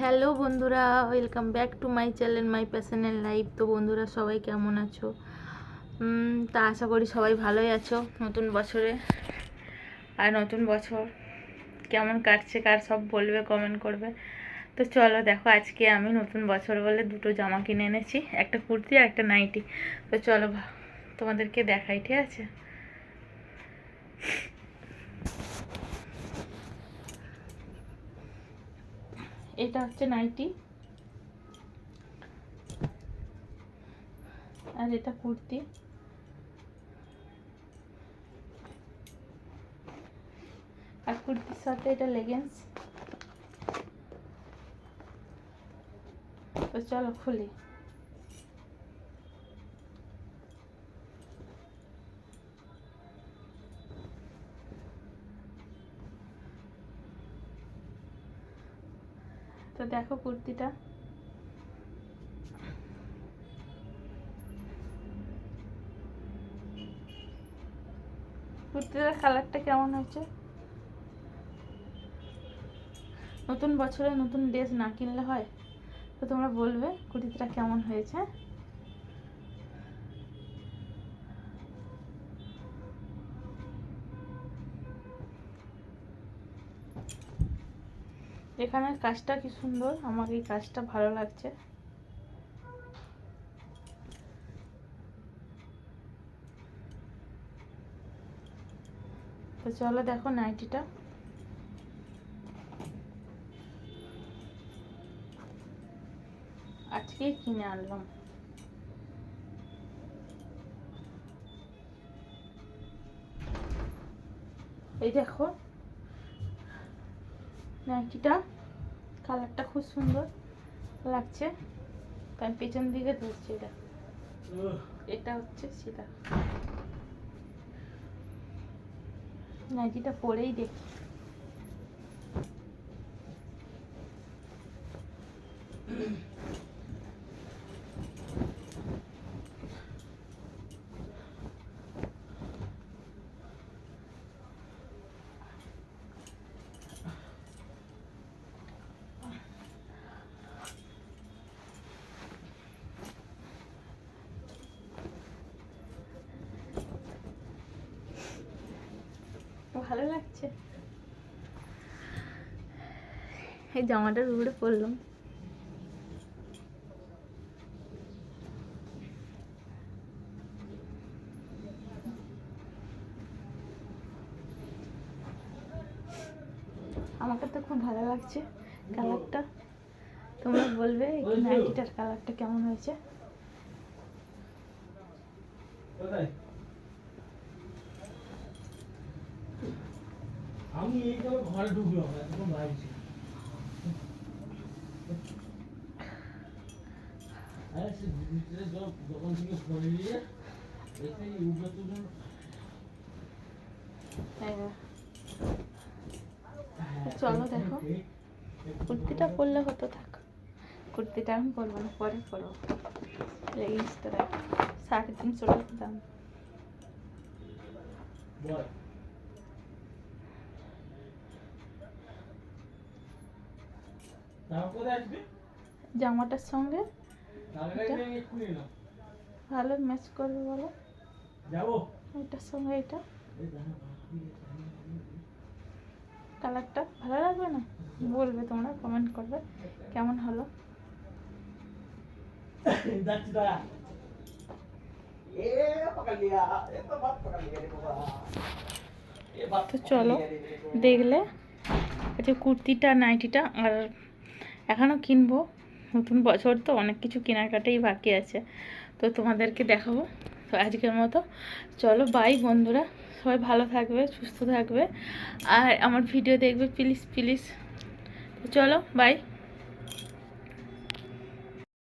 Hello বন্ধুরা welcome back to my channel my প্যাশনের life তো বন্ধুরা, সবাই কেমন আছো? তা আশা করি সবাই ভালোই আছো নতুন বছরে। আর নতুন বছর কেমন কাটছে, কার সব বলবে কমেন্ট করবে। তো চলো, দেখো, আজকে আমি নতুন বছর বলে দুটো জামা কিনে এনেছি, একটা কুর্তি আর একটা নাইটি। তো চলো, তোমাদেরকে দেখাই, ঠিক আছে? এটা হচ্ছে নাইটি। আর এটা কুর্তি। আর কুর্তির সাথে এটা লেগেন্স তো চলো খুলি। তো দেখো কুর্তিটা। কুর্তিটার কালারটা কেমন হয়েছে? নতুন বছরে নতুন ড্রেস না কিনলে হয়? তো তোমরা বলবে কুর্তিটা কেমন হয়েছে? এখানের কাজটা কি সুন্দর? আমার এই কাজটা ভালো লাগছে। তো চলো দেখো নাইটিটা। আজকে কিনে আনলাম। এই দেখো। নাইটিটা কালারটা খুব সুন্দর লাগছে। তাই পেছন দিকে ধরছে এটা। এটা হচ্ছে সেটা নাইটিটা পরেই দেখি। ভালো লাগছে এই জামাটার উপরে পরলাম। আমাকে তো খুব ভালো লাগছে কালারটা। তোমরা বলবে নাইটিটার কালারটা কেমন হয়েছে? আমি এই ঘরে ঢুকলাম চলো দেখো। কুর্তিটা পরলে হতো থাক। কুর্তিটা আমি পরবো না পরে পরবো। লেগিংসটা দেখো সাড়ে তিনশো টাকা দাম। জামাটার সঙ্গে ভালো ম্যাচ করবে বলো। এটার সঙ্গে এটা। কালারটা ভালো লাগবে না? বলবে তোমরা কমেন্ট করবে। কেমন হলো? তো চলো দেখলে। আচ্ছা কুর্তিটা নাইটিটা আর এখনও কিনবো। নতুন বছর তো অনেক কিছু কেনাকাটাই বাকি আছে। তো তোমাদেরকে দেখাবো। তো আজকের মতো। চলো বাই বন্ধুরা। সবাই ভালো থাকবে, সুস্থ থাকবে। আর আমার ভিডিও দেখবে প্লিজ প্লিজ চলো বাই